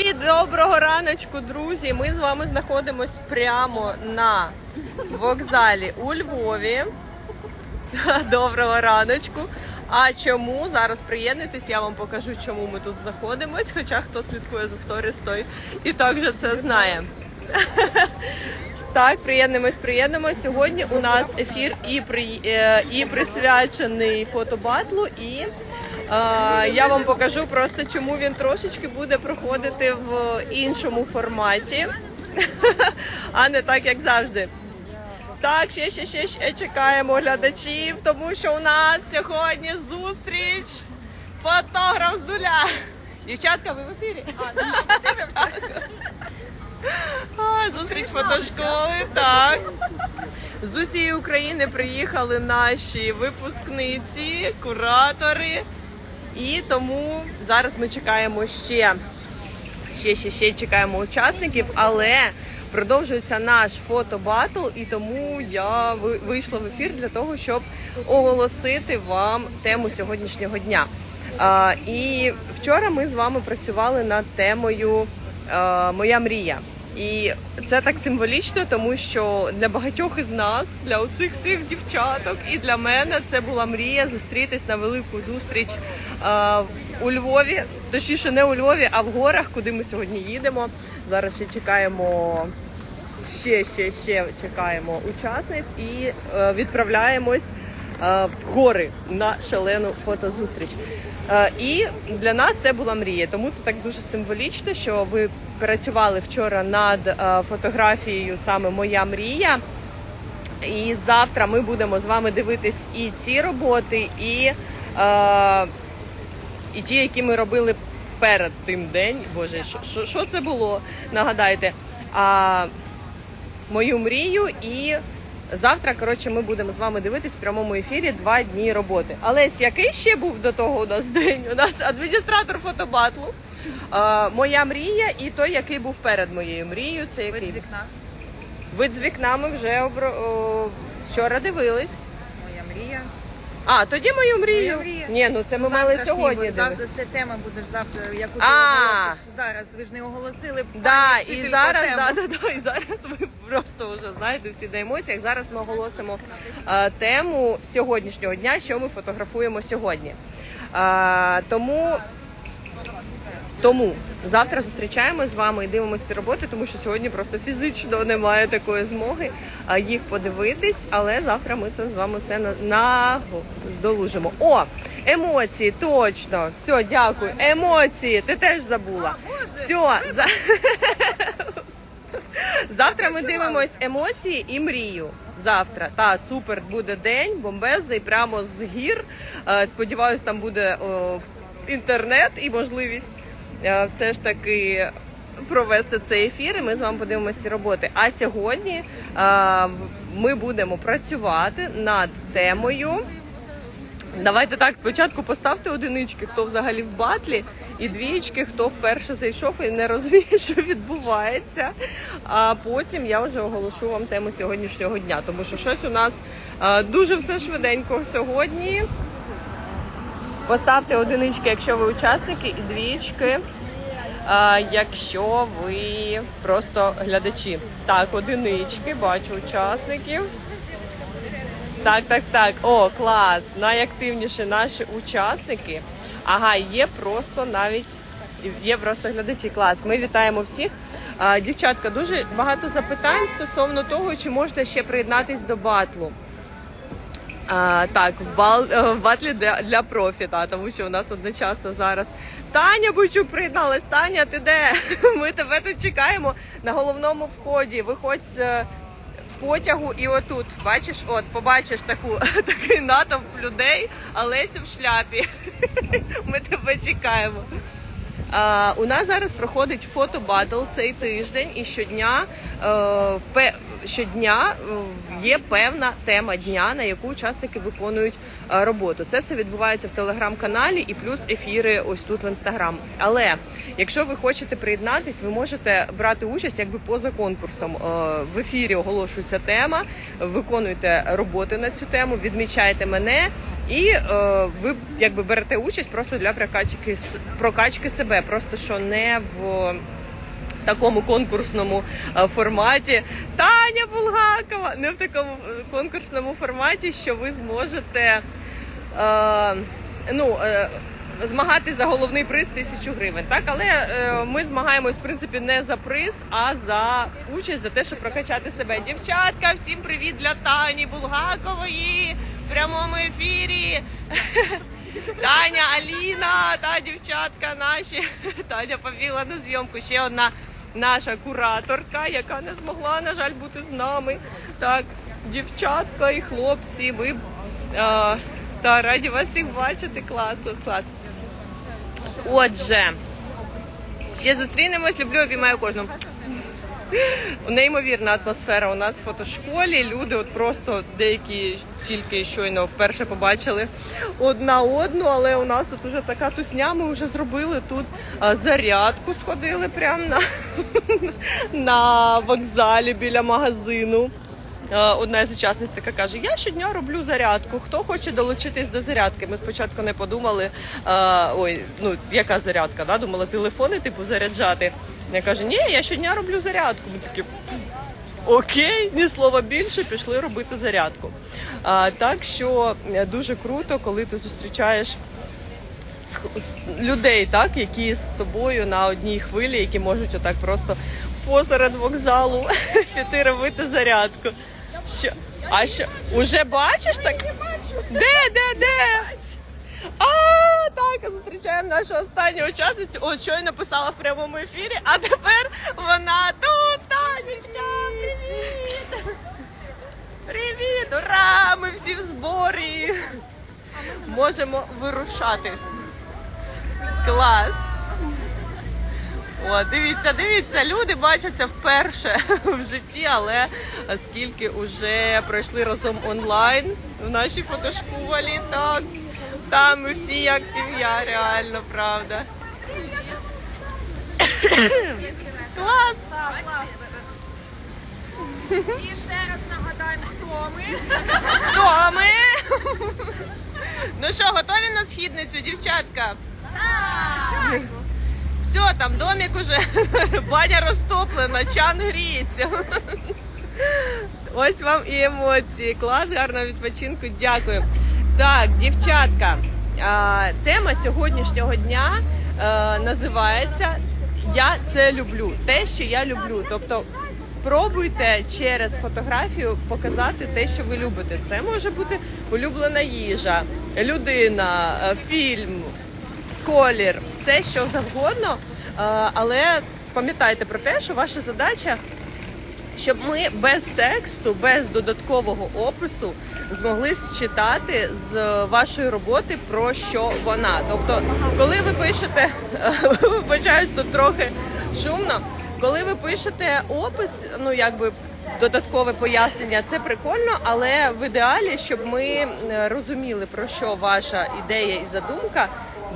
Привіт, доброго раночку, друзі. Ми з вами знаходимось прямо на вокзалі у Львові. Доброго раночку. А чому зараз приєднуйтесь, я вам покажу, чому ми тут знаходимось. Хоча хто слідкує за сторіс, той і так же це знає. Так, приєднуємось, приєднуємось. Сьогодні у нас ефір і при е, і присвячений фотобатлу, і я вам покажу просто, чому він трошечки буде проходити в іншому форматі, а не так, як завжди. Так, ще, ще, ще, ще чекаємо глядачів, тому що у нас сьогодні зустріч фотограф з нуля. Дівчатка, ви в ефірі? А, зустріч фотошколи, так. З усієї України приїхали наші випускниці, куратори. І тому зараз ми чекаємо ще, ще, ще, ще чекаємо учасників, але продовжується наш фотобатл, і тому я вийшла в ефір для того, щоб оголосити вам тему сьогоднішнього дня. А, і вчора ми з вами працювали над темою Моя мрія. І це так символічно, тому що для багатьох із нас, для оцих всіх дівчаток, і для мене це була мрія зустрітись на велику зустріч е, у Львові. Точніше, не у Львові, а в горах, куди ми сьогодні їдемо. Зараз ще чекаємо ще, ще, ще чекаємо учасниць і е, відправляємось е, в гори на шалену фотозустріч. Е, і для нас це була мрія, тому це так дуже символічно, що ви працювали вчора над е, фотографією саме Моя мрія. І завтра ми будемо з вами дивитись і ці роботи, і, е, і ті, які ми робили перед тим день. Боже, що, це було? Нагадайте. А, мою мрію і. Завтра, коротше, ми будемо з вами дивитись в прямому ефірі два дні роботи. Але який ще був до того у нас день? У нас адміністратор фотобатлу. А, моя мрія і той, який був перед моєю мрією. Це який? Вид з вікна. Вид з вікна ми вже обро... о, вчора дивились. Моя мрія. А, тоді мою мрію. Моя мрія. Ні, ну це ми мали Завтрашній сьогодні. буде. Завтра це тема буде завтра, яку ти А. оголосиш зараз. Ви ж не оголосили. Да, пані і вчителько, зараз, тему. да, да, да, і зараз ви просто вже знаєте всі на емоціях. Зараз ми оголосимо е, тему сьогоднішнього дня, що ми фотографуємо сьогодні. Е, тому, тому завтра зустрічаємось з вами і дивимося ці роботи, тому що сьогодні просто фізично немає такої змоги їх подивитись. Але завтра ми це з вами все на, на. О, емоції, точно. Все, дякую. Емоції, ти теж забула. Все, за... Завтра ми дивимось емоції і мрію. Завтра та супер буде день, бомбезний, прямо з гір. Е, Сподіваюсь, там буде о, інтернет і можливість все ж таки провести цей ефір. І ми з вами подивимося ці роботи. А сьогодні е, ми будемо працювати над темою. Давайте так, спочатку поставте одинички, хто взагалі в батлі, і двієчки, хто вперше зайшов і не розуміє, що відбувається. А потім я вже оголошу вам тему сьогоднішнього дня, тому що щось у нас дуже все швиденько сьогодні. Поставте одинички, якщо ви учасники, і двієчки, а, якщо ви просто глядачі. Так, одинички, бачу учасників. Так, так, так. О, клас. Найактивніші наші учасники. Ага, є просто навіть є просто глядачі. Клас. Ми вітаємо всіх. Дівчатка, дуже багато запитань стосовно того, чи можна ще приєднатись до батлу. А, так, бал, е, батлі для, для профі, та, тому що у нас одночасно зараз Таня Бойчук приєдналась. Таня, ти де? Ми тебе тут чекаємо на головному вході. Виходь з е, потягу і отут. Бачиш, от побачиш таку такий натовп людей, а Лесю в шляпі. Ми тебе чекаємо. А, у нас зараз проходить фотобатл цей тиждень, і щодня, е, щодня е, є певна тема дня, на яку учасники виконують е, роботу. Це все відбувається в телеграм-каналі і плюс ефіри ось тут в інстаграм. Але якщо ви хочете приєднатись, ви можете брати участь якби поза конкурсом. Е, В ефірі оголошується тема, виконуйте роботи на цю тему, відмічайте мене. І е, ви якби берете участь просто для прокачки прокачки себе, просто що не в такому конкурсному форматі. Таня Булгакова не в такому е, конкурсному форматі, що ви зможете е, ну, е, змагати за головний приз тисячу гривень. Так, але е, ми змагаємось в принципі не за приз, а за участь за те, щоб прокачати себе. Дівчатка, всім привіт для Тані Булгакової в прямому ефірі. Таня, Аліна та дівчатка наші. Таня побігла на зйомку. Ще одна наша кураторка, яка не змогла, на жаль, бути з нами. Так, дівчатка і хлопці, ви а, та раді вас всіх бачити. Класно, клас, клас. Отже, ще зустрінемось. Люблю, обіймаю кожного. Неймовірна атмосфера у нас в фотошколі. Люди от просто деякі тільки щойно вперше побачили одна одну, але у нас тут уже така тусня. Ми вже зробили тут зарядку, сходили прямо на, на вокзалі біля магазину. Одна з учасниць така каже: Я щодня роблю зарядку. Хто хоче долучитись до зарядки? Ми спочатку не подумали. Ой, ну яка зарядка? Да? Думала, телефони типу заряджати. Я кажу, ні, я щодня роблю зарядку. Ми такі. «Пф, Окей, ні слова більше, пішли робити зарядку. А, так що е, дуже круто, коли ти зустрічаєш людей, так, які з тобою на одній хвилі, які можуть отак просто посеред вокзалу піти робити зарядку. Що? А що? Уже бачиш так? Де, де, де? А, так, зустрічаємо нашу останню учасницю. О, щойно писала в прямому ефірі, а тепер вона тут, Танечка, привіт! Привіт, ура! Ми всі в зборі. Можемо вирушати. Клас. О, дивіться, дивіться, люди бачаться вперше в житті, але скільки вже пройшли разом онлайн в нашій фотошколі, так. Там ми всі як сім'я, реально, правда. Клас! І ще раз нагадаємо, хто ми. Хто ми? Ну що, готові на східницю, дівчатка? Все, там домик уже, баня розтоплена, чан гріється. Ось вам і емоції. Клас, гарного відпочинку. Дякую. Так, дівчатка, тема сьогоднішнього дня е, називається Я це люблю. Те, що я люблю. Тобто спробуйте через фотографію показати те, що ви любите. Це може бути улюблена їжа, людина, е, фільм, колір, все що завгодно. Е, Але пам'ятайте про те, що ваша задача щоб ми без тексту, без додаткового опису змогли считати з вашої роботи про що вона. Тобто, коли ви пишете, вибачаюсь, тут трохи шумно. Коли ви пишете опис, ну якби додаткове пояснення, це прикольно, але в ідеалі, щоб ми е, розуміли про що ваша ідея і задумка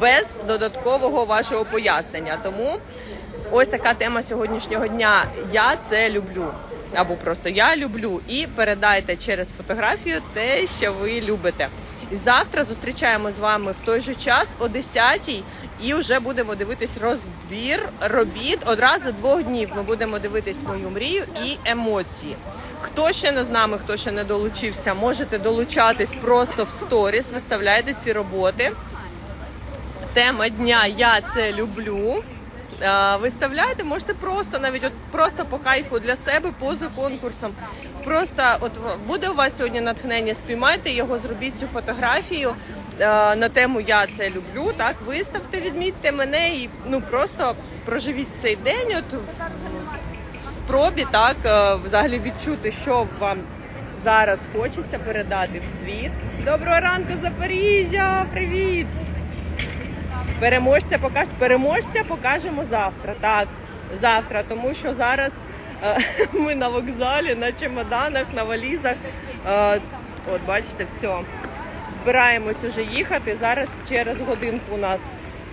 без додаткового вашого пояснення. Тому ось така тема сьогоднішнього дня. Я це люблю. Або просто я люблю і передайте через фотографію те, що ви любите. Завтра зустрічаємо з вами в той же час о 10-й і вже будемо дивитись розбір робіт. Одразу двох днів ми будемо дивитись мою мрію і емоції. Хто ще не з нами, хто ще не долучився, можете долучатись просто в сторіс, виставляйте ці роботи. Тема дня Я це люблю. Е, Виставляйте, можете просто навіть от просто по кайфу для себе поза конкурсом. Просто от буде у вас сьогодні натхнення, спіймайте його, зробіть цю фотографію е, на тему Я це люблю. Так, виставте, відмітьте мене і ну просто проживіть цей день. От в спробі так е, взагалі відчути, що вам зараз хочеться передати в світ. Доброго ранку, Запоріжжя! Привіт! Переможця покаж... переможця покажемо завтра. Так, завтра, тому що зараз е, ми на вокзалі, на чемоданах, на валізах. Е, от бачите, все. Збираємось уже їхати. Зараз через годинку у нас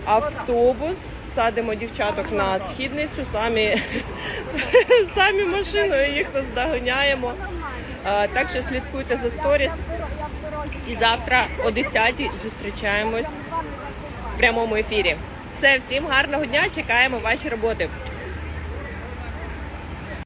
автобус. Садимо дівчаток на східницю, самі, самі машиною їх наздоганяємо. Е, так що слідкуйте за сторіс. І завтра о 10 зустрічаємось прямому ефірі. Все, всім гарного дня. Чекаємо ваші роботи.